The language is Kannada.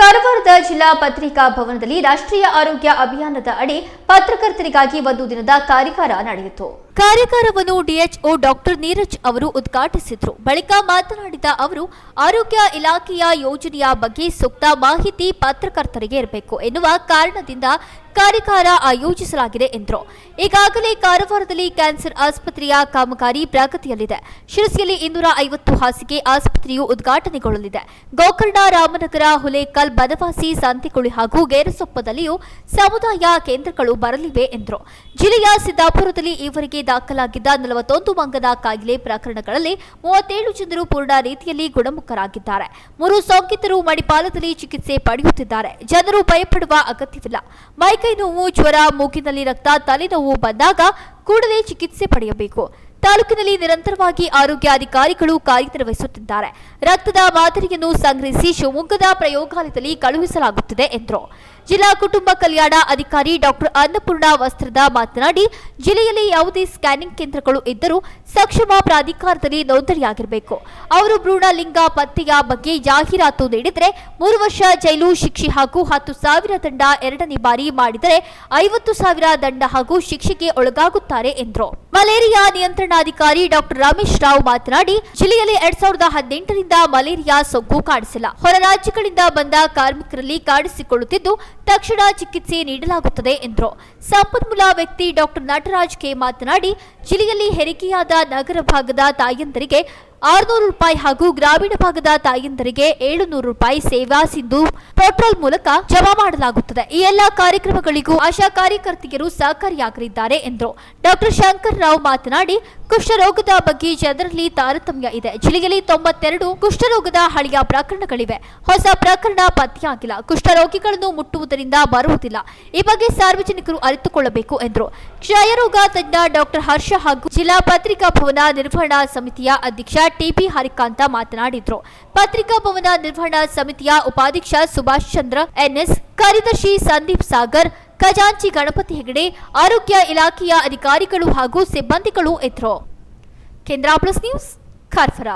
ಕಾರವಾರದ ಜಿಲ್ಲಾ ಪತ್ರಿಕಾ ಭವನದಲ್ಲಿ ರಾಷ್ಟ್ರೀಯ ಆರೋಗ್ಯ ಅಭಿಯಾನದ ಅಡಿ ಪತ್ರಕರ್ತರಿಗಾಗಿ ಒಂದು ದಿನದ ಕಾರ್ಯಾಗಾರ ನಡೆಯಿತು. ಕಾರ್ಯಾಗಾರವನ್ನು ಡಿಎಚ್ಒ ಡಾಕ್ಟರ್ ನೀರಜ್ ಅವರು ಉದ್ಘಾಟಿಸಿದ್ರು. ಬಳಿಕ ಮಾತನಾಡಿದ ಅವರು, ಆರೋಗ್ಯ ಇಲಾಖೆಯ ಯೋಜನೆಯ ಬಗ್ಗೆ ಸೂಕ್ತ ಮಾಹಿತಿ ಪತ್ರಕರ್ತರಿಗೆ ಇರಬೇಕು ಎನ್ನುವ ಕಾರಣದಿಂದ ಕಾರ್ಯಾಗಾರ ಆಯೋಜಿಸಲಾಗಿದೆ ಎಂದರು. ಈಗಾಗಲೇ ಕಾರವಾರದಲ್ಲಿ ಕ್ಯಾನ್ಸರ್ ಆಸ್ಪತ್ರೆಯ ಕಾಮಗಾರಿ ಪ್ರಗತಿಯಲ್ಲಿದೆ. ಶಿರಸಿಯಲ್ಲಿ ಇನ್ನೂರ ಐವತ್ತು ಹಾಸಿಗೆ ಆಸ್ಪತ್ರೆಯು ಉದ್ಘಾಟನೆಗೊಳ್ಳಲಿದೆ. ಗೋಕರ್ಣ ರಾಮನಗರ, ಹುಲೇಕಲ್, ಬನವಾಸಿ, ಸಂತಿಕುಳಿ ಹಾಗೂ ಗೇರಸೊಪ್ಪದಲ್ಲಿಯೂ ಸಮುದಾಯ ಕೇಂದ್ರಗಳು ಬರಲಿವೆ ಎಂದರು. ಜಿಲ್ಲೆಯ ಸಿದ್ದಾಪುರದಲ್ಲಿ ಈವರೆಗೆ ದಾಖಲಾಗಿದ್ದ ನಲವತ್ತೊಂದು ಮಂಗನ ಕಾಯಿಲೆ ಪ್ರಕರಣಗಳಲ್ಲಿ ಮೂವತ್ತೇಳು ಜನರು ಪೂರ್ಣ ರೀತಿಯಲ್ಲಿ ಗುಣಮುಖರಾಗಿದ್ದಾರೆ. ಮೂರು ಸೋಂಕಿತರು ಮಣಿಪಾಲದಲ್ಲಿ ಚಿಕಿತ್ಸೆ ಪಡೆಯುತ್ತಿದ್ದಾರೆ. ಜನರು ಭಯಪಡುವ ಅಗತ್ಯವಿಲ್ಲ. ಮೈಕೈ ನೋವು, ಜ್ವರ, ಮೂಗಿನಲ್ಲಿ ರಕ್ತ, ತಲೆನೋವು ಬಂದಾಗ ಕೂಡಲೇ ಚಿಕಿತ್ಸೆ ಪಡೆಯಬೇಕು. ತಾಲೂಕಿನಲ್ಲಿ ನಿರಂತರವಾಗಿ ಆರೋಗ್ಯಾಧಿಕಾರಿಗಳು ಕಾರ್ಯನಿರ್ವಹಿಸುತ್ತಿದ್ದಾರೆ. ರಕ್ತದ ಮಾದರಿಯನ್ನು ಸಂಗ್ರಹಿಸಿ ಶಿವಮೊಗ್ಗದ ಪ್ರಯೋಗಾಲಯದಲ್ಲಿ ಕಳುಹಿಸಲಾಗುತ್ತಿದೆ ಎಂದರು. ಜಿಲ್ಲಾ ಕುಟುಂಬ ಕಲ್ಯಾಣ ಅಧಿಕಾರಿ ಡಾಕ್ಟರ್ ಅನ್ನಪೂರ್ಣ ವಸ್ತ್ರದ ಮಾತನಾಡಿ, ಜಿಲ್ಲೆಯಲ್ಲಿ ಯಾವುದೇ ಸ್ಕ್ಯಾನಿಂಗ್ ಕೇಂದ್ರಗಳು ಇದ್ದರೂ ಸಕ್ಷಮ ಪ್ರಾಧಿಕಾರದಲ್ಲಿ ನೋಂದಣಿಯಾಗಿರಬೇಕು. ಅವರು ಭ್ರೂಣ ಲಿಂಗ ಪತ್ತೆಯ ಬಗ್ಗೆ ಜಾಹೀರಾತು ನೀಡಿದರೆ ಮೂರು ವರ್ಷ ಜೈಲು ಶಿಕ್ಷೆ ಹಾಗೂ ಹತ್ತು ಸಾವಿರ ದಂಡ ಎರಡನೇ ಬಾರಿ ಮಾಡಿದರೆ ಐವತ್ತು ಸಾವಿರ ದಂಡ ಹಾಗೂ ಶಿಕ್ಷೆಗೆ ಒಳಗಾಗುತ್ತಾರೆ ಎಂದರು. ಮಲೇರಿಯಾ ನಿಯಂತ್ರಣಾಧಿಕಾರಿ ಡಾಕ್ಟರ್ ರಮೇಶ್ ರಾವ್ ಮಾತನಾಡಿ, ಜಿಲ್ಲೆಯಲ್ಲಿ ಎರಡ್ ಸಾವಿರದ ಹದಿನೆಂಟರಿಂದ ಮಲೇರಿಯಾ ಸೋಂಕು ಕಾಣಿಸಿಲ್ಲ. ಹೊರ ರಾಜ್ಯಗಳಿಂದ ಬಂದ ಕಾರ್ಮಿಕರಲ್ಲಿ ಕಾಣಿಸಿಕೊಳ್ಳುತ್ತಿದ್ದು, ತಕ್ಷಣ ಚಿಕಿತ್ಸೆ ನೀಡಲಾಗುತ್ತದೆ ಎಂದರು. ಸಂಪನ್ಮೂಲ ವ್ಯಕ್ತಿ ಡಾಕ್ಟರ್ ನಟರಾಜ್ ಕೆ ಮಾತನಾಡಿ, ಜಿಲ್ಲೆಯಲ್ಲಿ ಹೆರಿಗೆಯಾದ ನಗರ ಭಾಗದ ತಾಯಂದರಿಗೆ ಆರುನೂರು ರೂಪಾಯಿ ಹಾಗೂ ಗ್ರಾಮೀಣ ಭಾಗದ ತಾಯಂದರಿಗೆ ಏಳುನೂರು ರೂಪಾಯಿ ಸೇವಾ ಸಿಂಧು ಪೋರ್ಟಲ್ ಮೂಲಕ ಜಮಾ ಮಾಡಲಾಗುತ್ತದೆ. ಈ ಎಲ್ಲ ಕಾರ್ಯಕ್ರಮಗಳಿಗೂ ಆಶಾ ಕಾರ್ಯಕರ್ತೆಯರು ಸಹಕಾರಿಯಾಗಲಿದ್ದಾರೆ ಎಂದರು. ಡಾಕ್ಟರ್ ಶಂಕರ್ ರಾವ್ ಮಾತನಾಡಿ, ಕುಷ್ಠರೋಗದ ಬಗ್ಗೆ ಜನರಲ್ಲಿ ತಾರತಮ್ಯ ಇದೆ. ಜಿಲ್ಲೆಯಲ್ಲಿ ತೊಂಬತ್ತೆರಡು ಕುಷ್ಠರೋಗದ ಹಳೆಯ ಪ್ರಕರಣಗಳಿವೆ. ಹೊಸ ಪ್ರಕರಣ ಪತ್ತೆಯಾಗಿಲ್ಲ. ಕುಷ್ಠರೋಗಿಗಳನ್ನು ಮುಟ್ಟುವುದರಿಂದ ಬರುವುದಿಲ್ಲ. ಈ ಬಗ್ಗೆ ಸಾರ್ವಜನಿಕರು ಅರಿತುಕೊಳ್ಳಬೇಕು ಎಂದರು. ಕ್ಷಯರೋಗ ತಜ್ಞ ಡಾಕ್ಟರ್ ಹರ್ಷ ಹಾಗೂ ಜಿಲ್ಲಾ ಪತ್ರಿಕಾ ಭವನ ನಿರ್ವಹಣಾ ಸಮಿತಿಯ ಅಧ್ಯಕ್ಷ ಟಿಪಿ ಹರಿಕಾಂತ ಮಾತನಾಡಿದ್ರು. ಪತ್ರಿಕಾ ಭವನ ನಿರ್ವಹಣಾ ಸಮಿತಿಯ ಉಪಾಧ್ಯಕ್ಷ ಸುಭಾಷ್ ಚಂದ್ರ, ಎನ್ಎಸ್ ಕಾರ್ಯದರ್ಶಿ ಸಂದೀಪ್ ಸಾಗರ್, ಖಜಾಂಚಿ ಗಣಪತಿ ಹೆಗಡೆ, ಆರೋಗ್ಯ ಇಲಾಖೆಯ ಅಧಿಕಾರಿಗಳು ಹಾಗೂ ಸಿಬ್ಬಂದಿಗಳು ಇದ್ರು. ಕೇಂದ್ರ ಪ್ಲಸ್ ನ್ಯೂಸ್, ಕಾರ್ಫರ.